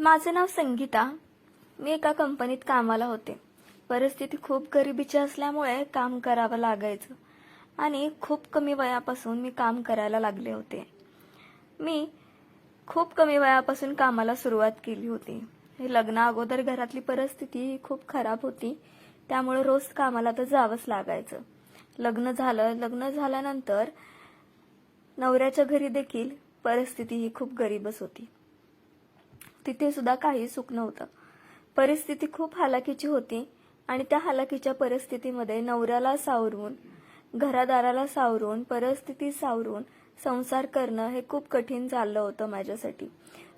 माझं नाव संगीता. मी एका कंपनीत कामाला होते. परिस्थिती खूप गरिबीची असल्यामुळे काम करावं लागायचं. आणि खूप कमी वयापासून मी काम करायला लागले होते. मी खूप कमी वयापासून कामाला सुरुवात केली होती. हे लग्ना अगोदर घरातली परिस्थिती ही खूप खराब होती. त्यामुळे रोज कामाला तर जावंच लागायचं. लग्न झालं लग्न झाल्यानंतर नवऱ्याच्या घरी देखील परिस्थिती ही खूप गरीबच होती. तिथे सुद्धा काही सुख नव्हतं. परिस्थिती खूप हालाकीची होती आणि त्या हालाकीच्या परिस्थितीमध्ये नवऱ्याला सावरून घरादाराला सावरून परिस्थिती सावरून संसार करणं हे खूप कठीण चाललं होतं माझ्यासाठी.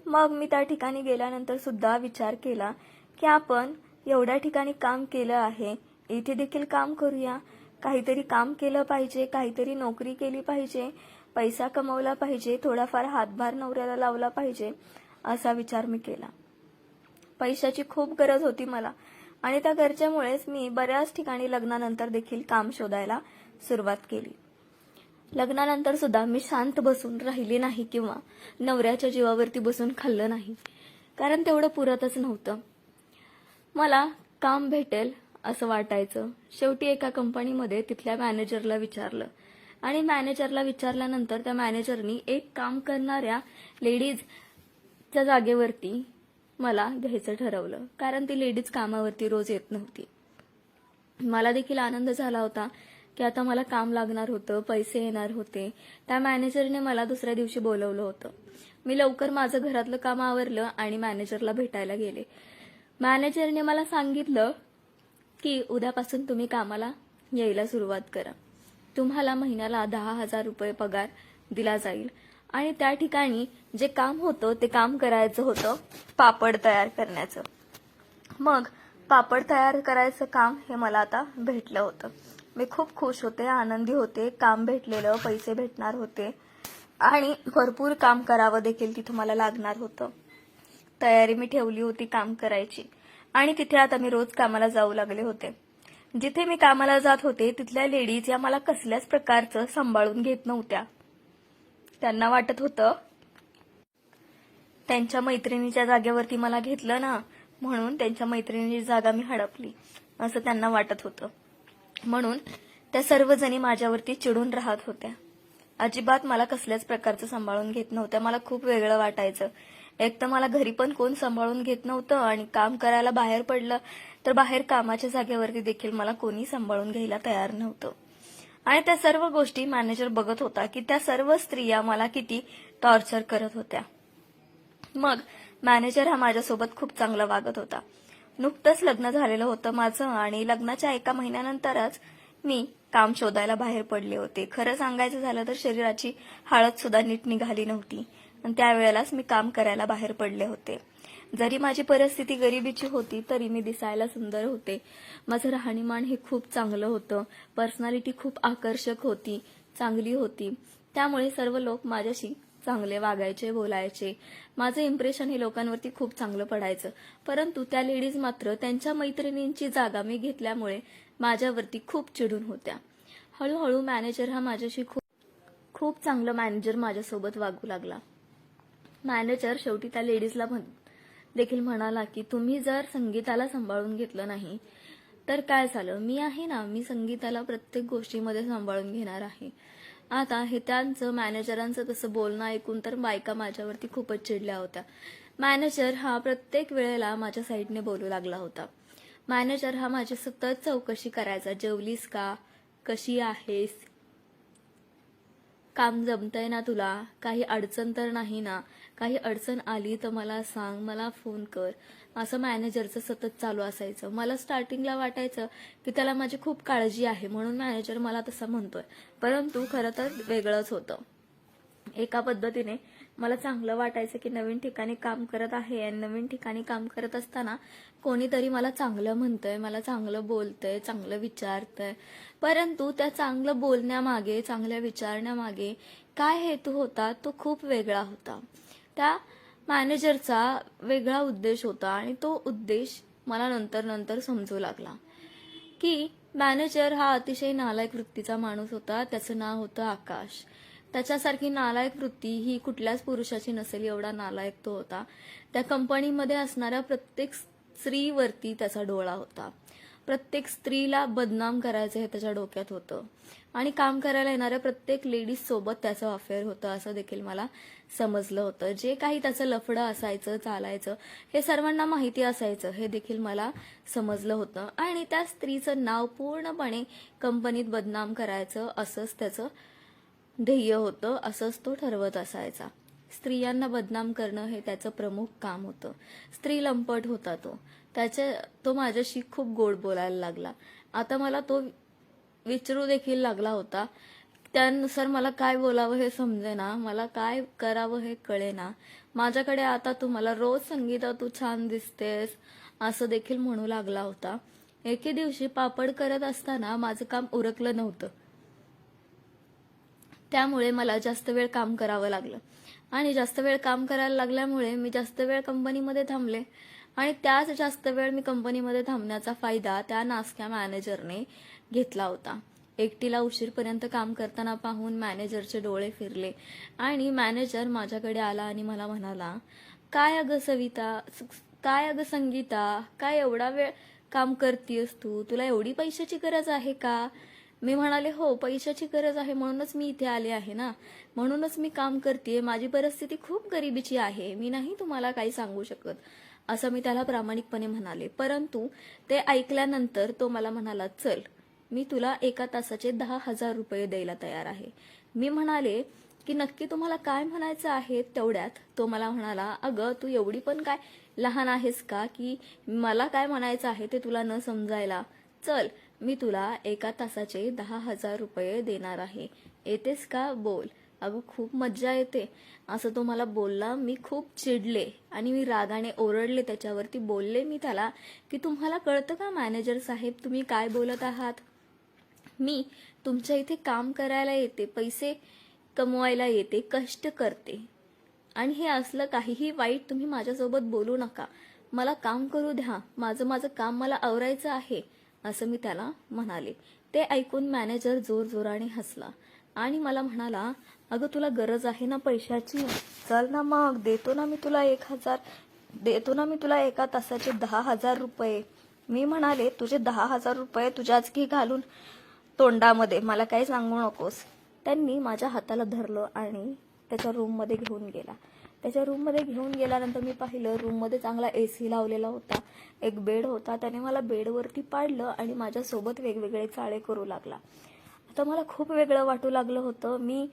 मग मी त्या ठिकाणी गेल्यानंतर सुद्धा विचार केला की आपण एवढ्या ठिकाणी काम केलं आहे इथे देखील काम करूया. काहीतरी काम केलं पाहिजे काहीतरी नोकरी केली पाहिजे पैसा कमवला पाहिजे थोडाफार हातभार नवऱ्याला लावला पाहिजे. असा विचार मी केला. पैशाची खूप गरज होती मला आणि त्या गरजेमुळेच मी बऱ्याच ठिकाणी लग्नानंतर देखील काम शोधायला सुरुवात केली. लग्नानंतर सुद्धा मी शांत बसून राहिली नाही किंवा नवऱ्याच्या जीवावरती बसून खाल्लं नाही कारण तेवढं पुरतच नव्हतं. मला काम भेटेल असं वाटायचं. शेवटी एका कंपनीमध्ये तिथल्या मॅनेजरला विचारलं आणि मॅनेजरला विचारल्यानंतर त्या मॅनेजरनी एक काम करणाऱ्या लेडीज त्या जागेवरती मला घ्यायचं ठरवलं. कारण ती लेडीज कामावरती रोज येत नव्हती. मला देखील आनंद झाला होता की आता मला काम लागणार होतं पैसे येणार होते. त्या मॅनेजरने मला दुसऱ्या दिवशी बोलवलं होतं. मी लवकर माझं घरातलं काम आवरलं आणि मॅनेजरला भेटायला गेले. मॅनेजरने मला सांगितलं की उद्यापासून तुम्ही कामाला यायला सुरुवात करा. तुम्हाला महिन्याला दहा हजार रुपये पगार दिला जाईल. आणि त्या ठिकाणी जे काम होतं ते काम करायचं होतं पापड तयार करण्याचं. मग पापड तयार करायचं काम हे मला आता भेटलं होतं. मी खूप खुश होते आनंदी होते काम भेटलेलं पैसे भेटणार होते. आणि भरपूर काम करावं देखील तिथं मला लागणार होतं. तयारी मी ठेवली होती काम करायची. आणि तिथे आता मी रोज कामाला जाऊ लागले होते. जिथे मी कामाला जात होते तिथल्या लेडीज या मला कसल्याच प्रकारचं सांभाळून घेत नव्हत्या. त्यांना वाटत होतं. त्यांच्या मैत्रिणीच्या जागेवरती मला घेतलं ना म्हणून त्यांच्या मैत्रिणीची जागा मी हडपली असं त्यांना वाटत होतं. म्हणून त्या सर्वजणी माझ्यावरती चिडून राहत होत्या. अजिबात मला कसल्याच प्रकारचं सांभाळून घेत नव्हत्या मला खूप वेगळं वाटायचं. एक तर मला घरी पण कोण सांभाळून घेत नव्हतं आणि काम करायला बाहेर पडलं तर बाहेर कामाच्या जागेवरती देखील मला कोणी सांभाळून घ्यायला तयार नव्हतं. आणि त्या सर्व गोष्टी मॅनेजर बघत होता की त्या सर्व स्त्रिया मला किती टॉर्चर करत होत्या. मग मॅनेजर हा माझ्यासोबत खूप चांगला वागत होता. नुकतंच लग्न झालेलं होतं माझं आणि लग्नाच्या एका महिन्यानंतरच मी काम शोधायला बाहेर पडले होते. खरं सांगायचं झालं तर शरीराची हाळत सुद्धा नीट निघाली नव्हती. आणि त्यावेळेलाच मी काम करायला बाहेर पडले होते. जरी माझी परिस्थिती गरिबीची होती तरी मी दिसायला सुंदर होते. माझं राहणीमान हे खूप चांगलं होतं. पर्सनॅलिटी खूप आकर्षक होती चांगली होती. त्यामुळे सर्व लोक माझ्याशी चांगले वागायचे बोलायचे. माझं इम्प्रेशन हे लोकांवरती खूप चांगलं पडायचं. परंतु त्या लेडीज मात्र त्यांच्या मैत्रिणींची जागा मी घेतल्यामुळे माझ्यावरती खूप चिडून होत्या. हळूहळू मॅनेजर हा माझ्याशी खूप खूप चांगलं मॅनेजर माझ्यासोबत वागू लागला. मॅनेजर शेवटी त्या लेडीजला म्हण देखील म्हणाला की तुम्ही जर संगीताला सांभाळून घेतलं नाही तर काय झालं मी आहे ना मी संगीताला प्रत्येक गोष्टीमध्ये सांभाळून घेणार आहे. आता हे त्यांचं मॅनेजरांचं तसं बोलणं ऐकून तर बायका माझ्यावरती खूपच चिडल्या होत्या. मॅनेजर हा प्रत्येक वेळेला माझ्या साईडने बोलू लागला होता. मॅनेजर हा माझी सतत चौकशी करायचा. जेवलीस का? कशी आहेस? काम जमतंय ना तुला? काही अडचण तर नाही ना? काही अडचण आली तर मला सांग मला फोन कर. असं मॅनेजरचं सतत चालू असायचं. मला स्टार्टिंगला वाटायचं की त्याला माझी खूप काळजी आहे म्हणून मॅनेजर मला तसं म्हणतोय. परंतु खरं तर वेगळंच होतं. एका पद्धतीने मला चांगलं वाटायचं की नवीन ठिकाणी काम करत आहे आणि नवीन ठिकाणी काम करत असताना कोणीतरी मला चांगलं म्हणतंय मला चांगलं बोलतंय चांगलं विचारतंय. परंतु त्या चांगलं बोलण्यामागे चांगल्या विचारण्यामागे काय हेतू होता? तो खूप वेगळा होता. त्या मॅनेजरचा वेगळा उद्देश होता आणि तो उद्देश मला नंतर नंतर समजू लागला. की मॅनेजर हा अतिशय नालायक वृत्तीचा माणूस होता त्याचं नाव होतं आकाश. त्याच्यासारखी नालायक वृत्ती ही कुठल्याच पुरुषाची नसेल एवढा नालायक तो होता. त्या कंपनीमध्ये असणाऱ्या प्रत्येक स्त्रीवरती त्याचा डोळा होता. प्रत्येक स्त्रीला बदनाम करायचं हे त्याच्या डोक्यात होतं. आणि काम करायला येणाऱ्या प्रत्येक लेडीज सोबत त्याचं अफेअर होतं असं देखील मला समजलं होतं. जे काही त्याचं लफडं असायचं चालायचं हे सर्वांना माहिती असायचं हे देखील मला समजलं होतं. आणि त्या स्त्रीचं नाव पूर्णपणे कंपनीत बदनाम करायचं असंच त्याचं ध्येय होतं असंच तो ठरवत असायचा. स्त्रियांना बदनाम करणं हे त्याचं प्रमुख काम होतं. स्त्री लंपट होता तो. त्याच्या तो माझ्याशी खूप गोड बोलायला लागला. आता मला तो विचारू देखील लागला होता. त्यानुसार मला काय बोलावं हे समजेना मला काय करावं हे कळेना. माझ्याकडे आता तू मला रोज संगीता तू छान दिसतेस असं देखील म्हणू लागला होता. एके दिवशी पापड करत असताना माझं काम उरकलं नव्हतं. त्यामुळे मला जास्त वेळ काम करावं लागलं. आणि जास्त वेळ काम करायला लागल्यामुळे मी जास्त वेळ कंपनीमध्ये थांबले. आणि त्याच जास्त वेळ मी कंपनीमध्ये थांबण्याचा फायदा त्या नासक्या मॅनेजरने घेतला होता. एकटीला उशीरपर्यंत काम करताना पाहून मॅनेजरचे डोळे फिरले आणि मॅनेजर माझ्याकडे आला आणि मला म्हणाला काय अगं सविता? काय अगं संगीता? काय एवढा वेळ काम करतीयस तू? तुला एवढी पैशाची गरज आहे का? मी म्हणाले हो पैशाची गरज आहे. म्हणूनच मी इथे आले आहे ना. म्हणूनच मी काम करते माझी परिस्थिती खूप गरिबीची आहे. मी नाही तुम्हाला काही सांगू शकत. असं मी त्याला प्रामाणिकपणे म्हणाले. परंतु ते ऐकल्यानंतर तो मला म्हणाला चल मी तुला एका तासाचे दहा हजार रुपये द्यायला तयार आहे. मी म्हणाले की नक्की तुम्हाला काय म्हणायचं आहे तेवढ्यात? तो मला म्हणाला अगं तू एवढी पण काय लहान आहेस का की मला काय म्हणायचं आहे ते तुला न समजायला? चल मी तुला एका तासाचे दहा हजार रुपये देणार आहे. येतेस का? बोल. अगं खूप मज्जा येते. असं तो मला बोलला. मी खूप चिडले आणि मी रागाने ओरडले. त्याच्यावरती बोलले मी त्याला की तुम्हाला कळतं का मॅनेजर साहेब तुम्ही काय बोलत आहात? मी तुमच्या इथे काम करायला येते पैसे कमवायला येते कष्ट करते. आणि हे असलं काहीही वाईट तुम्ही माझ्यासोबत बोलू नका. मला काम करू द्या. माझं माझं काम मला आवरायचं आहे असं मी त्याला म्हणाले. ते ऐकून मॅनेजर जोर जोराने हसला आणि मला म्हणाला अगं तुला गरज आहे ना पैशाची? चल ना मग. देतो ना मी तुला एक हजार. देतो ना मी तुला एका तासाचे दहा हजार रुपये. मी म्हणाले तुझे दहा हजार रुपये तुझ्याच की घालून तोंडामध्ये मला काही सांगू नकोस. त्यांनी माझ्या हाताला धरलं आणि त्याच्या रूममध्ये घेऊन गेला. त्याच्या रूममध्ये घेऊन गेल्यानंतर मी पाहिलं रूममध्ये चांगला ए सी लावलेला होता. एक बेड होता. त्याने मला बेडवरती पाडलं आणि माझ्यासोबत वेगवेगळे चाळे करू लागला. आता मला खूप वेगळं वाटू लागलं होतं. मी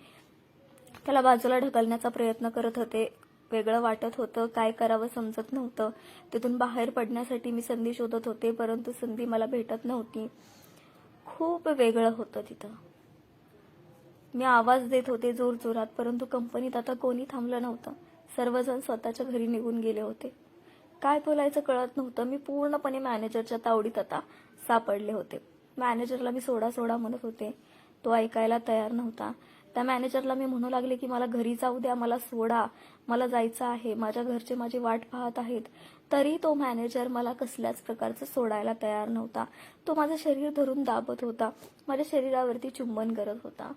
त्याला बाजूला ढकलण्याचा प्रयत्न करत होते. वेगळं वाटत होतं. काय करावं समजत नव्हतं. तिथून बाहेर पडण्यासाठी मी संधी शोधत होते परंतु संधी मला भेटत नव्हती. खूप वेगळं होतं तिथं. मी आवाज देत होते जोर जोरात परंतु कंपनीत आता कोणी थांबलं नव्हतं. सर्वजण स्वतःच्या घरी निघून गेले होते. काय बोलायचं कळत नव्हतं. मी पूर्णपणे मॅनेजरच्या तावडीत आता सापडले होते. मॅनेजरला मी सोडा सोडा म्हणत होते. तो ऐकायला तयार नव्हता. त्या मॅनेजरला मी म्हणू लागले की मला घरी जाऊ द्या मला सोडा मला जायचं आहे माझ्या घरचे माझी वाट पाहत आहेत. तरी तो मॅनेजर मला कसल्याच प्रकारचं सोडायला तयार नव्हता. तो माझं शरीर धरून दाबत होता. माझ्या शरीरावरती चुंबन करत होता.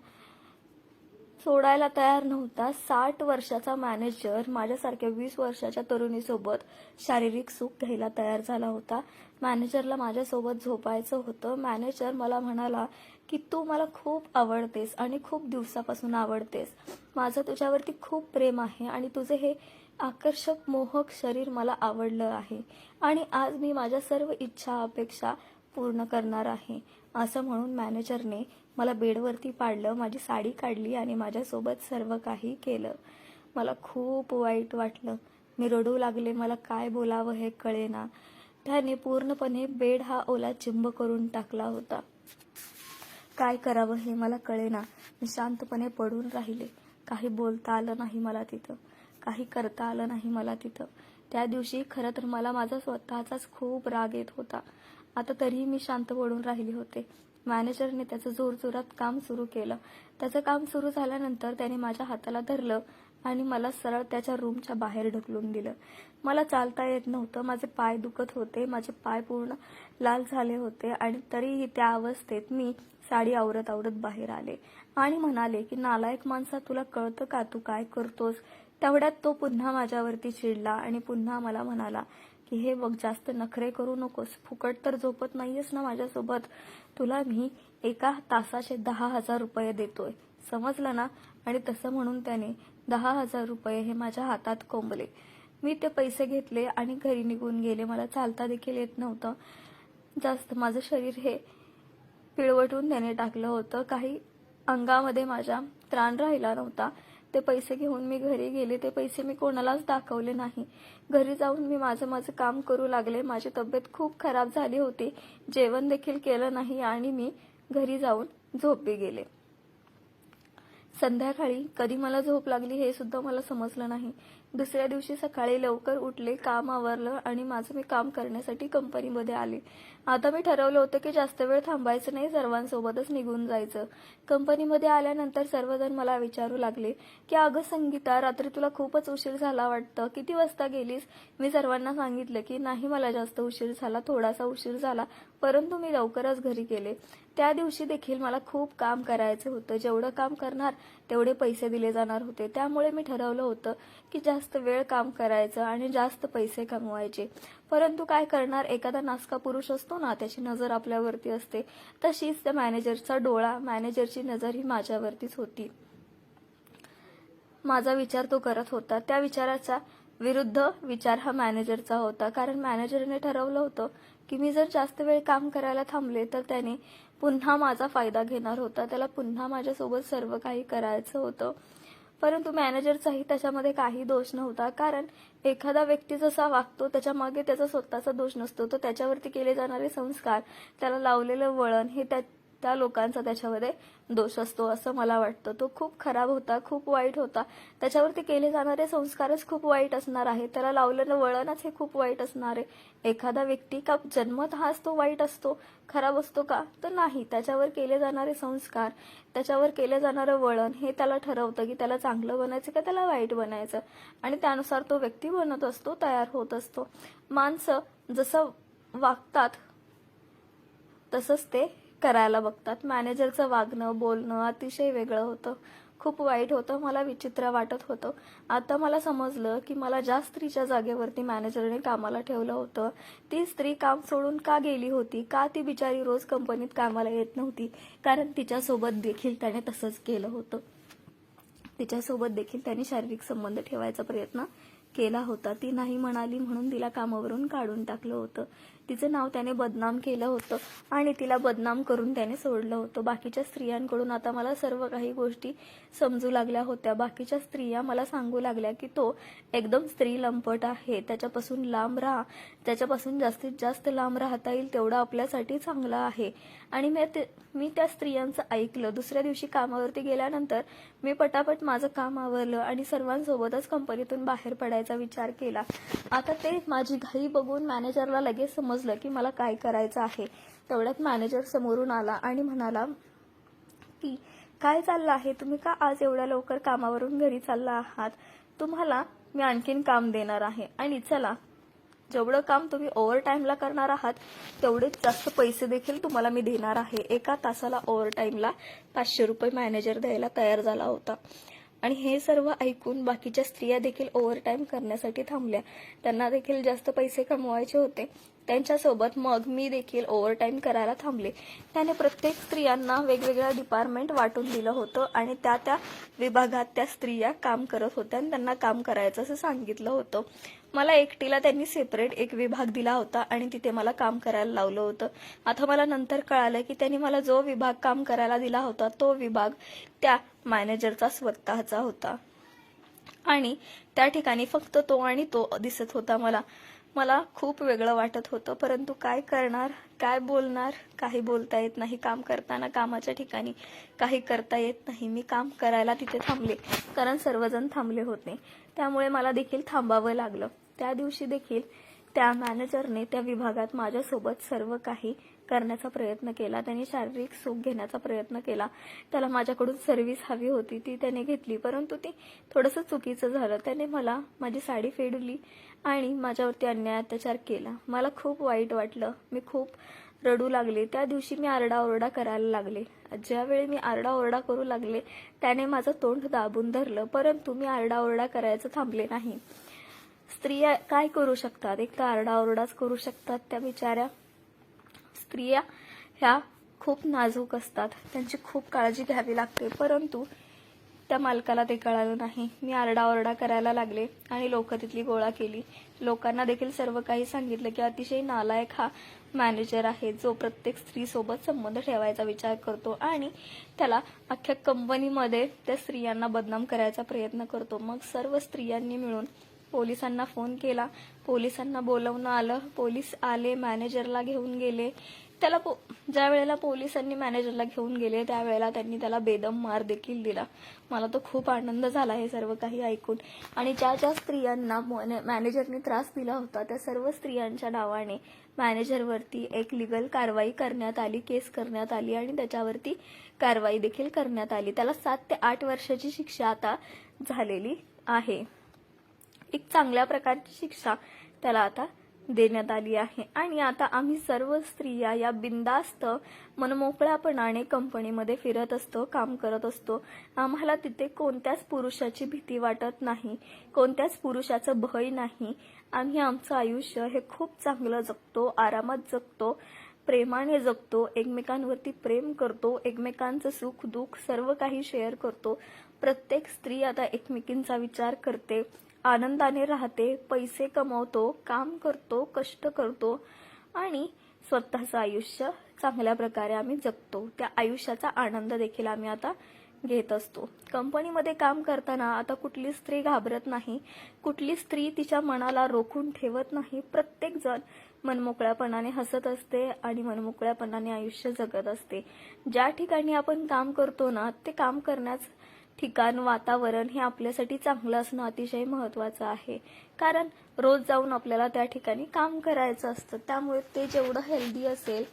सोडायला तयार नव्हता. साठ वर्षाचा मॅनेजर माझ्यासारख्या वीस वर्षाच्या तरुणीसोबत शारीरिक सुख घ्यायला तयार झाला होता. मॅनेजरला माझ्यासोबत झोपायचं होतं. मॅनेजर मला म्हणाला की तू मला खूप आवडतेस आणि खूप दिवसापासून आवडतेस. माझं तुझ्यावरती खूप प्रेम आहे आणि तुझे हे आकर्षक मोहक शरीर मला आवडलं आहे. आणि आज मी माझ्या सर्व इच्छा अपेक्षा पूर्ण करणार आहे. असं म्हणून मॅनेजरने मला बेडवरती पाडलं माझी साडी काढली आणि माझ्यासोबत सर्व काही केलं. मला खूप वाईट वाटलं. मी रडू लागले मला काय बोलावं हे कळेना. त्याने पूर्णपणे बेड हा ओला चिंब करून टाकला होता. काय करावं हे मला कळेना. मी शांतपणे पडून राहिले. काही बोलता आलं नाही मला तिथं. काही करता आलं नाही मला तिथं. त्या दिवशी खरं तर मला माझा स्वतःचाच खूप राग येत होता. आता तरीही मी शांत पडून राहिले होते. मॅनेजरने त्याचं जोरजोरात काम सुरू केलं. त्याचं काम सुरू झाल्यानंतर त्याने माझ्या हाताला धरलं. आणि मला सरळ त्याच्या रूमच्या बाहेर ढकलून दिलं. मला चालता येत नव्हतं. माझे पाय दुखत होते. माझे पाय पूर्ण लाल झाले होते आणि तरीही त्या अवस्थेत मी साडी आवरत आवरत बाहेर आले आणि म्हणाले की नालायक माणसा तुला कळतं का तू काय करतोस? तेवढ्यात तो पुन्हा माझ्यावरती चिडला आणि पुन्हा मला म्हणाला की हे बघ जास्त नखरे करू नकोस. फुकट तर झोपत नाहीयेस ना माझ्यासोबत. तुला मी एका तासाचे दहा हजार रुपये देतोय. समजलं ना? आणि तसं म्हणून त्याने दहा हजार रुपये हे माझ्या हातात कोंबले. मी ते पैसे घेतले आणि घरी निघून गेले. मला चालता देखील येत नव्हतं. जास्त माझं शरीर हे पिळवटून त्याने टाकलं होतं. काही अंगामध्ये माझ्या त्राण राहिला नव्हता. ते पैसे घेऊन मी घरी गेले. ते पैसे मी कोणालाच दाखवले नाही. घरी जाऊन मी माझं माझं काम करू लागले. माझी तब्येत खूप खराब झाली होती. जेवण देखील केलं नाही आणि मी घरी जाऊन झोपी गेले. संध्याकाळी कधी मला झोप लागली हे सुद्धा मला समजलं नाही. दुसऱ्या दिवशी सकाळी लवकर उठले काम आवरलं आणि माझं मी काम करण्यासाठी कंपनीमध्ये आले. आता मी ठरवलं होतं की जास्त वेळ थांबायचं नाही सर्वांसोबतच निघून जायचं. कंपनीमध्ये आल्यानंतर सर्वजण मला विचारू लागले की अगं संगीता रात्री तुला खूपच उशीर झाला वाटतं. किती वाजता गेलीस? मी सर्वांना सांगितलं की नाही मला जास्त उशीर झाला थोडासा उशीर झाला परंतु मी लवकरच घरी गेले. त्या दिवशी देखील मला खूप काम करायचं होतं. जेवढं काम करणार तेवढे पैसे दिले जाणार होते. त्यामुळे मी ठरवलं होतं की जास्त वेळ काम करायचं आणि जास्त पैसे कमवायचे. परंतु काय करणार? एखादा नासका पुरुष असतो ना त्याची नजर आपल्यावरती असते. तशीच त्या मॅनेजरचा डोळा मॅनेजरची नजर ही माझ्यावरतीच होती. माझा विचार तो करत होता. त्या विचाराचा विरुद्ध विचार हा मॅनेजरचा होता. कारण मॅनेजरने ठरवलं होतं की मी जर जास्त वेळ काम करायला थांबले तर त्याने पुन्हा माझा फायदा घेणार होता. त्याला पुन्हा माझ्यासोबत सर्व काही करायचं होतं. परंतु मॅनेजरचाही त्याच्यामध्ये काही दोष नव्हता. कारण एखादा व्यक्ती जसा वागतो त्याच्यामागे त्याचा स्वतःचा दोष नसतो. तो त्याच्यावरती केले जाणारे संस्कार त्याला लावलेलं वळण हे त्या त्या लोकांचा त्याच्यामध्ये दोष असतो असं मला वाटतं. तो खूप खराब होता खूप वाईट होता. त्याच्यावरती केले जाणारे संस्कारच खूप वाईट असणार आहे. त्याला लावलेलं वळणच हे खूप वाईट असणार आहे. एखादा व्यक्ती का जन्मत हाच तो वाईट असतो खराब असतो का? तर नाही. त्याच्यावर केले जाणारे संस्कार त्याच्यावर केलं जाणारं वळण हे त्याला ठरवतं की त्याला चांगलं बनायचं का त्याला वाईट बनायचं. आणि त्यानुसार तो व्यक्ती बनत असतो तयार होत असतो. माणसं जसं वागतात तसंच ते करायला बघतात. मॅनेजरचं वागणं बोलणं अतिशय वेगळं होतं. खूप वाईट होतं मला विचित्र वाटत होतं. आता मला समजलं की मला ज्या स्त्रीच्या जागेवरती मॅनेजरने कामाला ठेवलं होतं ती स्त्री काम सोडून का गेली होती? का ती बिचारी रोज कंपनीत कामाला येत नव्हती? कारण तिच्यासोबत देखील त्याने तसंच केलं होतं. तिच्यासोबत देखील त्याने शारीरिक संबंध ठेवायचा प्रयत्न केला होता. ती नाही म्हणाली म्हणून तिला कामावरून काढून टाकलं होतं. तिचं नाव त्याने बदनाम केलं होतं आणि तिला बदनाम करून त्याने सोडलं होतं. बाकीच्या स्त्रियांकडून आता मला सर्व काही गोष्टी समजू लागल्या होत्या. बाकीच्या स्त्रिया मला सांगू लागल्या की तो एकदम स्त्री लंपट आहे. त्याच्यापासून लांब राहा. त्याच्यापासून जास्तीत जास्त लांब राहता येईल तेवढं आपल्यासाठी चांगलं आहे. आणि मी ते मी त्या स्त्रियांचं ऐकलं. दुसऱ्या दिवशी कामावरती गेल्यानंतर मी पटापट माझं काम आवरलं आणि सर्वांसोबतच कंपनीतून बाहेर पडायचा विचार केला. आता ते माझी घाई बघून मॅनेजरला लगेच समजलं की मला काय करायचं आहे. तेवढ्यात मॅनेजर समोरून आला आणि म्हणाला की काय चाललं आहे? तुम्ही का आज एवढ्या लवकर कामावरून घरी चालला आहात? तुम्हाला मी आणखीन काम देणार आहे. आणि चला जेवढं काम तुम्ही ओव्हर टाईमला करणार आहात तेवढेच जास्त पैसे देखील तुम्हाला मी देणार आहे. एका तासाला ओव्हर टाईमला पाचशे रुपये मॅनेजर द्यायला तयार झाला होता. आणि हे सर्व ऐकून बाकीच्या स्त्रिया देखील ओव्हर करण्यासाठी थांबल्या. त्यांना देखील जास्त पैसे कमवायचे होते. त्यांच्यासोबत मग मी देखील ओव्हर टाईम करायला थांबले. त्याने प्रत्येक स्त्रियांना वेगवेगळं डिपार्टमेंट वाटून दिलं होतं आणि त्या त्या विभागात त्या स्त्रिया काम करत होत्या आणि त्यांना काम करायचं असं सांगितलं होतं. मला एकटीला त्यांनी सेपरेट एक विभाग दिला होता आणि तिथे मला काम करायला लावलं होतं. आता मला नंतर कळालं की त्यांनी मला जो विभाग काम करायला दिला होता तो विभाग त्या मॅनेजरचा स्वतःचा होता. आणि त्या ठिकाणी फक्त तो आणि तो दिसत होता मला. मला खूप वेगळं वाटत होतं परंतु काय करणार काय बोलणार काही बोलता येत नाही. काम करताना कामाच्या ठिकाणी काही करता येत नाही. मी काम करायला तिथे थांबले कारण सर्वजण थांबले होते. त्यामुळे मला देखील थांबावं लागलं. त्या दिवशी देखील त्या मॅनेजरने त्या विभागात माझ्यासोबत सर्व काही करण्याचा प्रयत्न केला. त्याने शारीरिक सुख घेण्याचा प्रयत्न केला. त्याला माझ्याकडून सर्व्हिस हवी होती ती त्याने घेतली. परंतु ती थोडंसं चुकीचं झालं. त्याने मला माझी साडी फेडली आणि माझ्यावरती अन्याय अत्याचार केला. मला खूप वाईट वाटलं. मी खूप रडू लागले. त्या दिवशी मी आरडाओरडा करायला लागले. ज्यावेळी मी आरडाओरडा करू लागले त्याने माझं तोंड दाबून धरलं. परंतु मी आरडाओरडा करायचं थांबले नाही. स्त्रिया काय करू शकतात? एक तर आरडाओरडाच करू शकतात. त्या बिचाऱ्या स्त्रिया ह्या खूप नाजूक असतात. त्यांची खूप काळजी घ्यावी लागते. परंतु त्या मालकाला ते कळालं नाही. मी आरडाओरडा करायला लागले आणि लोक तिथली गोळा केली. लोकांना देखील सर्व काही सांगितलं की अतिशय नालायक हा मॅनेजर आहे जो प्रत्येक स्त्रीसोबत संबंध ठेवायचा विचार करतो आणि त्याला अख्ख्या कंपनीमध्ये त्या स्त्रियांना बदनाम करायचा प्रयत्न करतो. मग सर्व स्त्रियांनी मिळून पोलिसांना फोन केला. पोलिसांना बोलवणं आलं. पोलीस आले मॅनेजरला घेऊन गेले. त्याला पो ज्या वेळेला पोलिसांनी मॅनेजरला घेऊन गेले त्यावेळेला त्यांनी त्याला बेदम मार देखील दिला. मला तो खूप आनंद झाला हे सर्व काही ऐकून. आणि ज्या ज्या स्त्रियांना मॅने- मॅनेजरने त्रास दिला होता त्या सर्व स्त्रियांच्या नावाने मॅनेजरवरती एक लिगल कारवाई करण्यात आली केस करण्यात आली आणि त्याच्यावरती कारवाई देखील करण्यात आली. त्याला सात ते आठ वर्षाची शिक्षा आता झालेली आहे. एक चांगल्या प्रकारची शिक्षा त्याला आता देण्यात आली आहे. आणि आता आम्ही सर्व स्त्रिया या बिंदास्त मनमोकळ्यापणाने कंपनीमध्ये फिरत असतो काम करत असतो. आम्हाला तिथे कोणत्याच पुरुषाची भीती वाटत नाही कोणत्याच पुरुषाचं भय नाही. आम्ही आमचं आयुष्य हे खूप चांगलं जगतो आरामात जगतो प्रेमाने जगतो एकमेकांवरती प्रेम करतो एकमेकांचं सुख दुःख सर्व काही शेअर करतो. प्रत्येक स्त्री आता एकमेकींचा विचार करते. आनंदाने राहते पैसे कमवतो काम करतो कष्ट करतो आणि स्वतःचं आयुष्य चांगल्या प्रकारे आम्ही जगतो. त्या आयुष्याचा आनंद देखील आम्ही आता घेत असतो. कंपनीमध्ये काम करताना आता कुठली स्त्री घाबरत नाही कुठली स्त्री तिच्या मनाला रोखून ठेवत नाही प्रत्येक जण मनमोकळ्यापणाने हसत असते आणि मनमोकळ्यापणाने आयुष्य जगत असते. ज्या ठिकाणी आपण काम करतो ना ते काम करण्यास ठिकाण वातावरण हे आपल्यासाठी चांगलं असणं अतिशय महत्वाचं आहे. कारण रोज जाऊन आपल्याला त्या ठिकाणी काम करायचं असतं. त्यामुळे ते जेवढं हेल्दी असेल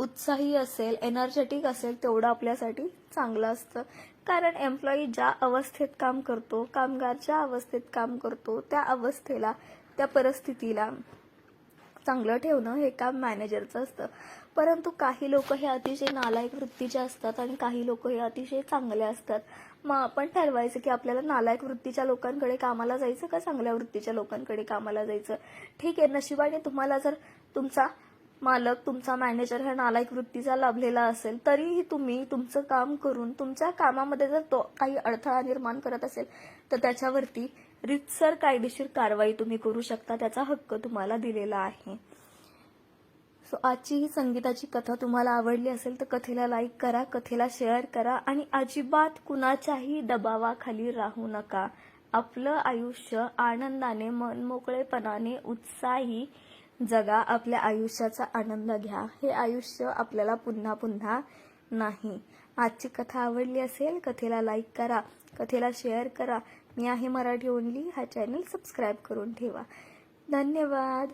उत्साही असेल एनर्जेटिक असेल तेवढं आपल्यासाठी चांगलं असतं. कारण एम्प्लॉई ज्या अवस्थेत काम करतो कामगार ज्या अवस्थेत काम करतो त्या अवस्थेला त्या परिस्थितीला चांगलं ठेवणं हे काम मॅनेजरचं असतं. परंतु काही लोक हे अतिशय नालायक वृत्तीचे असतात आणि काही लोक हे अतिशय चांगले असतात. मग आपण ठरवायचं की आपल्याला नालायक वृत्तीच्या लोकांकडे कामाला जायचं का चांगल्या वृत्तीच्या लोकांकडे कामाला जायचं? ठीक आहे नशिबाने तुम्हाला जर तुमचा मालक तुमचा मॅनेजर ह्या नालायक वृत्तीचा लाभलेला असेल तरीही तुम्ही तुमचं काम करून तुमच्या कामामध्ये जर तो काही अडथळा निर्माण करत असेल तर त्याच्यावरती रितसर कायदेशीर कारवाई तुम्ही करू शकता त्याचा हक्क तुम्हाला दिलेला आहे. सो आजची ही संगीताची कथा तुम्हाला आवडली असेल तर कथेला लाईक करा कथेला शेअर करा आणि अजिबात कुणाच्याही दबावाखाली राहू नका. आपलं आयुष्य आनंदाने मनमोकळेपणाने उत्साही जगा. आपल्या आयुष्याचा आनंद घ्या. हे आयुष्य आपल्याला पुन्हा पुन्हा नाही. आजची कथा आवडली असेल कथेला लाईक करा कथेला शेअर करा मी आहे मराठी ओनली हा चॅनल सबस्क्राईब करून ठेवा. धन्यवाद.